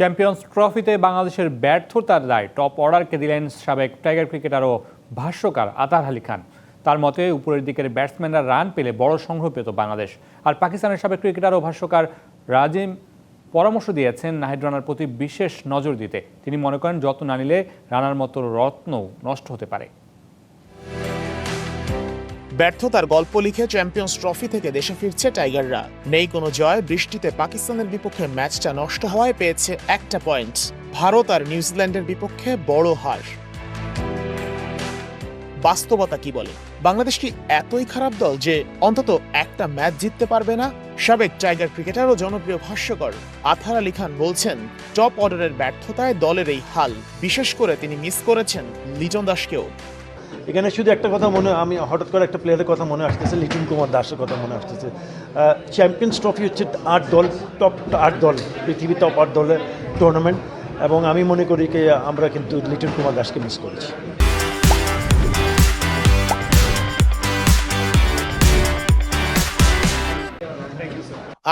Champions ট্রফিতে বাংলাদেশের ব্যর্থতার দায় টপ অর্ডারকে দিলেন সাবেক টাইগার ক্রিকেটার ও ভাষ্যকার আতার আলী খান। তার মতে, উপরের দিকের ব্যাটসম্যানরা রান পেলে বড় সংগ্রহ পেত বাংলাদেশ। আর পাকিস্তানের সাবেক ক্রিকেটার ও ভাষ্যকার রাজিম পরামর্শ দিয়েছেন নাহিদ রানার প্রতি বিশেষ নজর দিতে। তিনি মনে করেন যত্ন না নিলে রানার মতো রত্ন নষ্ট হতে পারে। ব্যর্থতার গল্প লিখে চ্যাম্পিয়ন্স ট্রফি থেকে দেশে ফিরছে টাইগাররা। নেই কোনো জয়, বৃষ্টিতে পাকিস্তানের বিপক্ষে ম্যাচটা নষ্ট হওয়ায় পেয়েছে একটা পয়েন্ট। ভারত আর নিউজিল্যান্ডের বিপক্ষে বড় হার। বাস্তবতা কি বলে? বাংলাদেশ কি এতই খারাপ দল যে অন্তত একটা ম্যাচ জিততে পারবে না? সাবেক টাইগার ক্রিকেটার ও জনপ্রিয়, ভাষ্যকর আথার আলী খান বলছেন, টপ অর্ডারের ব্যর্থতায় দলের এই হাল। বিশেষ করে তিনি মিস করেছেন লিটন দাসকেও। এখানে শুধু একটা কথা মনে, আমি হঠাৎ করে একটা প্লেয়ারের কথা মনে আসতেছে, লিটন কুমার দাসের কথা মনে আসতেছে। চ্যাম্পিয়ন্স ট্রফি হচ্ছে আট দল টপ আট দল পৃথিবীর টপ আট দলের টুর্নামেন্ট এবং আমি মনে করি যে আমরা কিন্তু লিটন কুমার দাসকে মিস করেছি।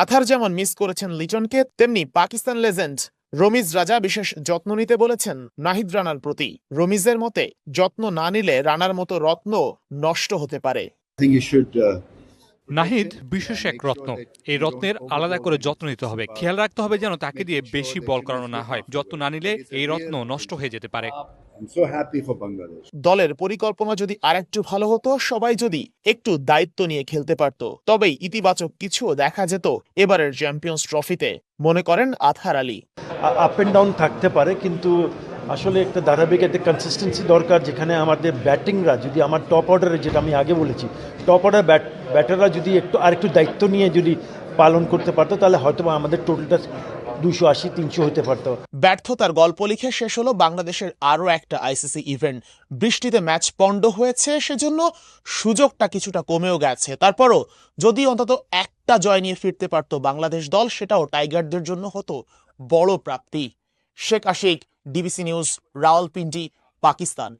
আথার যেমন মিস করেছেন লিটনকে, তেমনি পাকিস্তান লেজেন্ড রমিজ রাজা বিশেষ যত্ন নিতে বলেছেন নাহিদ রানার প্রতি। রমিজের মতে যত্ন না নিলে রানার মতো রত্ন নষ্ট হতে পারে। Uh, নাহিদ বিশেষ এক রত্ন। এই রত্নের আলাদা করে যত্ন নিতে হবে। খেয়াল রাখতে হবে যেন তাকে দিয়ে বেশি বল করানো না হয়। যত্ন না নিলে এই রত্ন নষ্ট হয়ে যেতে পারে. দলের পরিকল্পনা যদি আরেকটু ভালো হতো সবাই যদি একটু দায়িত্ব নিয়ে খেলতে পারত। তবেই ইতিবাচক কিছুও দেখা যেত এবারের চ্যাম্পিয়ন্স ট্রফিতে মনে করেন Athar Ali. Up and down থাকতে পারে, কিন্তু আসলে একটা ধারাবাহিক একটা কনসিস্টেন্সি দরকার যেখানে আমাদের ব্যাটিংরা যদি আমার টপ অর্ডারে যেটা আমি আগে বলেছি টপ অর্ডার ব্যাট ব্যাটাররা যদি একটু আরেকটু দায়িত্ব নিয়ে যদি পালন করতে পারতো, তাহলে হয়তো আমাদের টোটালটা দুশো আশি, তিনশো হতে পারতো। ব্যর্থতার গল্প লিখে শেষ হলো বাংলাদেশের আরও একটা আইসিসি ইভেন্ট বৃষ্টিতে ম্যাচ পণ্ড হয়েছে, সেজন্য সুযোগটা কিছুটা কমেও গেছে। তারপরও যদি অন্তত একটা জয় নিয়ে ফিরতে পারত বাংলাদেশ দল, সেটাও টাইগারদের জন্য হতো বড় প্রাপ্তি। Sheikh Ashiq DBC news Rawalpindi Pakistan.